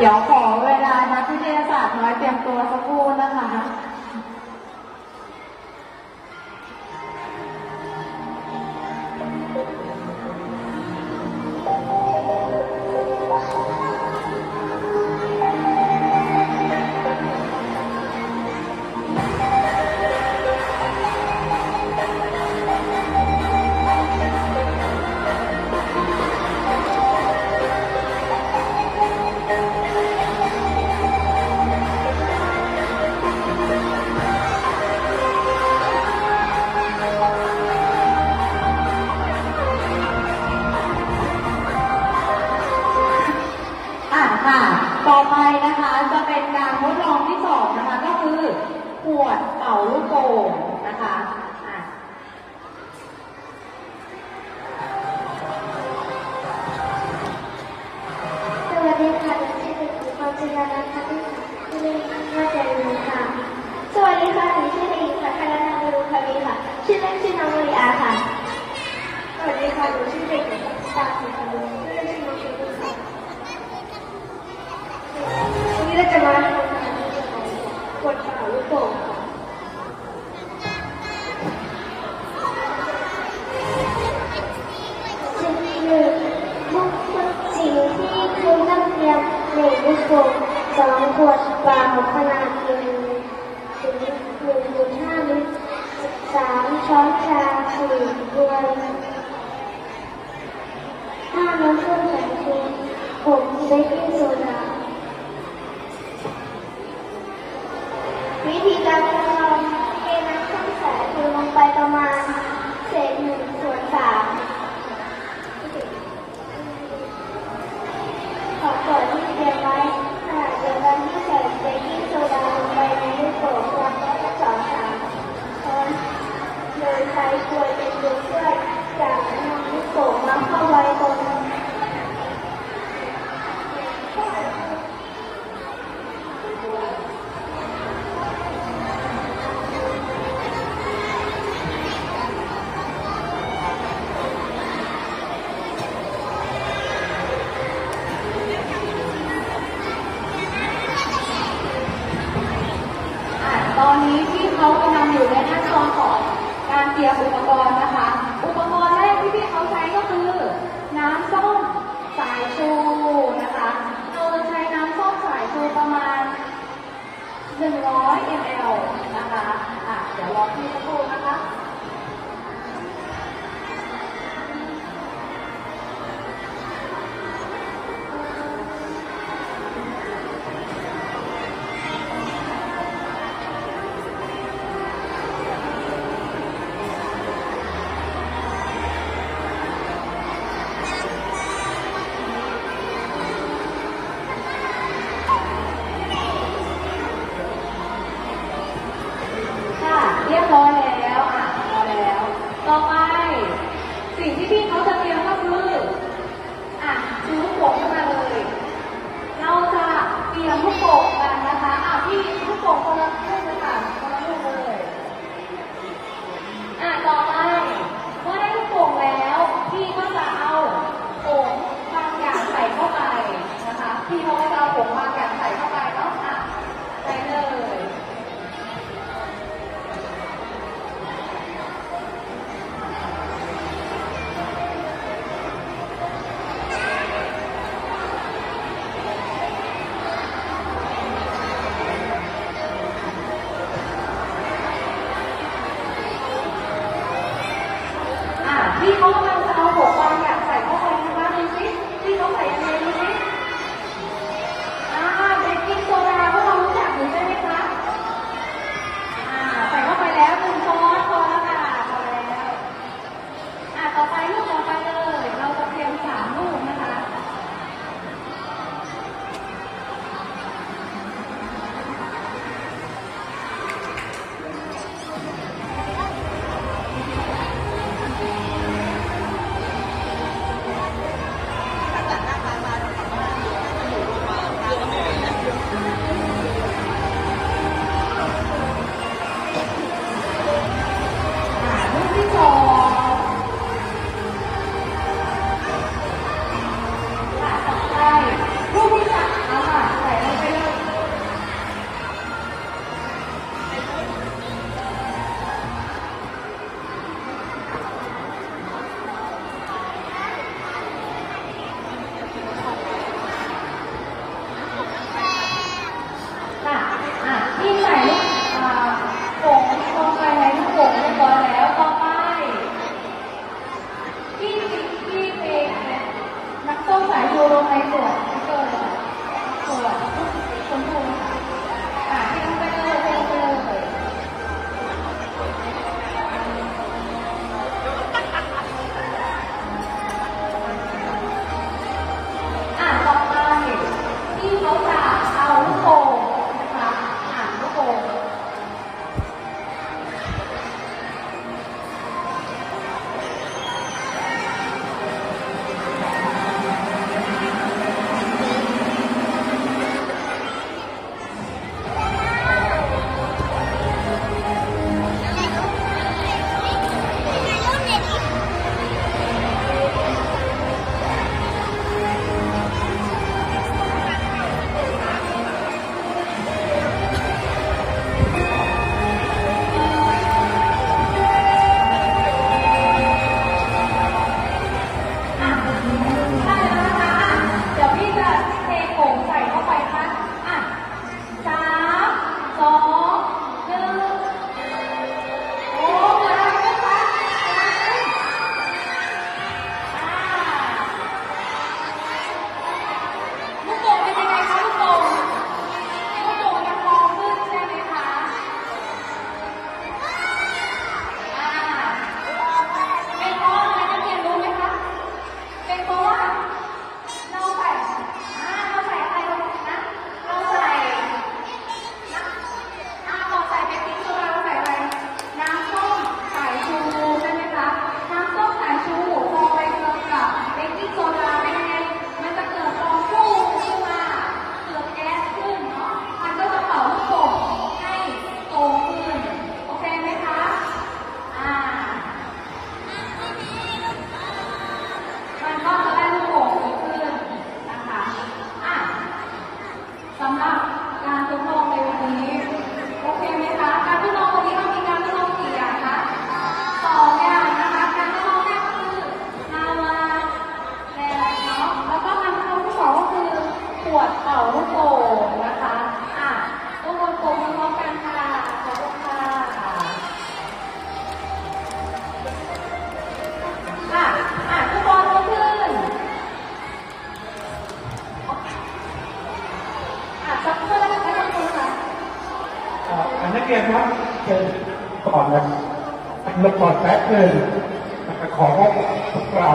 遥控าลูกโป่งนะคะ หนึ่งลูกโป่งสองขวดเปล่าขนาดหนึ่งถึงหนึ่งจุดห้าลิตรสามช้อนชาสี่กลวยห้าน้ำส้มสายชูหกเบกกิ้งโซดา Oh my God. ลงก่อดแป๊บหนึ่งขอให้พวกเรา